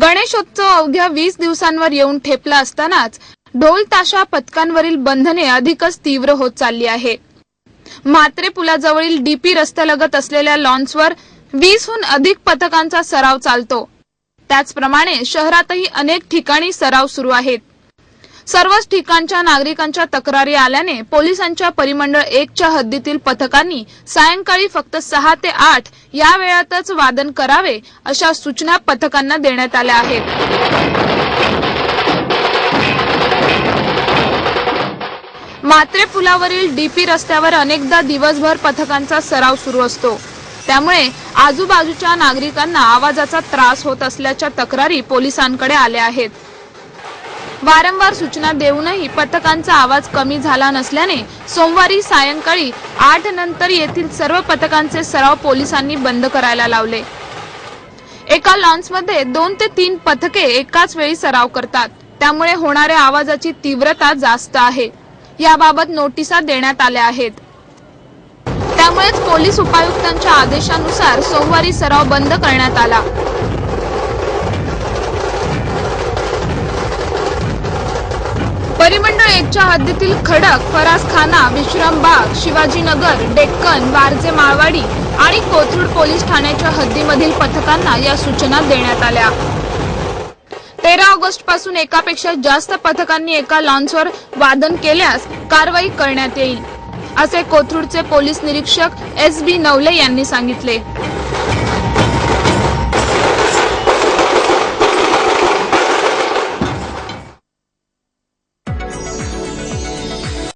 गणेशोत्सव अवघ्या वीस दिवसांवर येऊन ठेपला असतानाच ढोल ताशा पथकांवरील बंधने अधिकच तीव्र होत चालली आहे. म्हात्रे पुलाजवळील डीपी रस्त्यालगत असलेल्या लॉन्सवर वीसहून अधिक पथकांचा सराव चालतो. त्याचप्रमाणे शहरातही अनेक ठिकाणी सराव सुरू आहेत. सर्वच ठिकाणच्या नागरिकांच्या तक्रारी आल्याने पोलिसांच्या परिमंडळ एकच्या हद्दीतील पथकांनी सायंकाळी फक्त सहा ते आठ या वेळातच वादन करावे अशा सूचना पथकांना देण्यात आल्या आहेत. मात्रे पुलावरील डीपी रस्त्यावर अनेकदा दिवसभर पथकांचा सराव सुरू असतो. त्यामुळे आजूबाजूच्या नागरिकांना आवाजाचा त्रास होत असल्याच्या तक्रारी पोलिसांकडे आल्या आहेत. वारंवार सूचना देऊनही पथकांचा आवाज कमी झाला नसल्याने सोमवारी सायंकाळी आठ नंतर येथील सर्व पथकांचे सराव पोलिसांनी बंद करायला लावले. एका लॉन्चमध्ये दोन ते तीन पथके एकाच वेळी सराव करतात. त्यामुळे होणाऱ्या आवाजाची तीव्रता जास्त आहे. याबाबत नोटिसा देण्यात आल्या आहेत. त्यामुळेच पोलीस उपायुक्तांच्या आदेशानुसार सोमवारी सराव बंद करण्यात आला. परिमंडळ एकच्या हद्दीतील खडक फरासखाना विश्रामबाग शिवाजीनगर डेक्कन वारजे माळवाडी आणि कोथरूड पोलीस ठाण्याच्या हद्दीमधील पथकांना या सूचना देण्यात आल्या. तेरा ऑगस्टपासून एकापेक्षा जास्त पथकांनी एका लॉन्सवर वादन केल्यास कारवाई करण्यात येईल असे कोथरूडचे पोलीस निरीक्षक एस बी नवले यांनी सांगितले.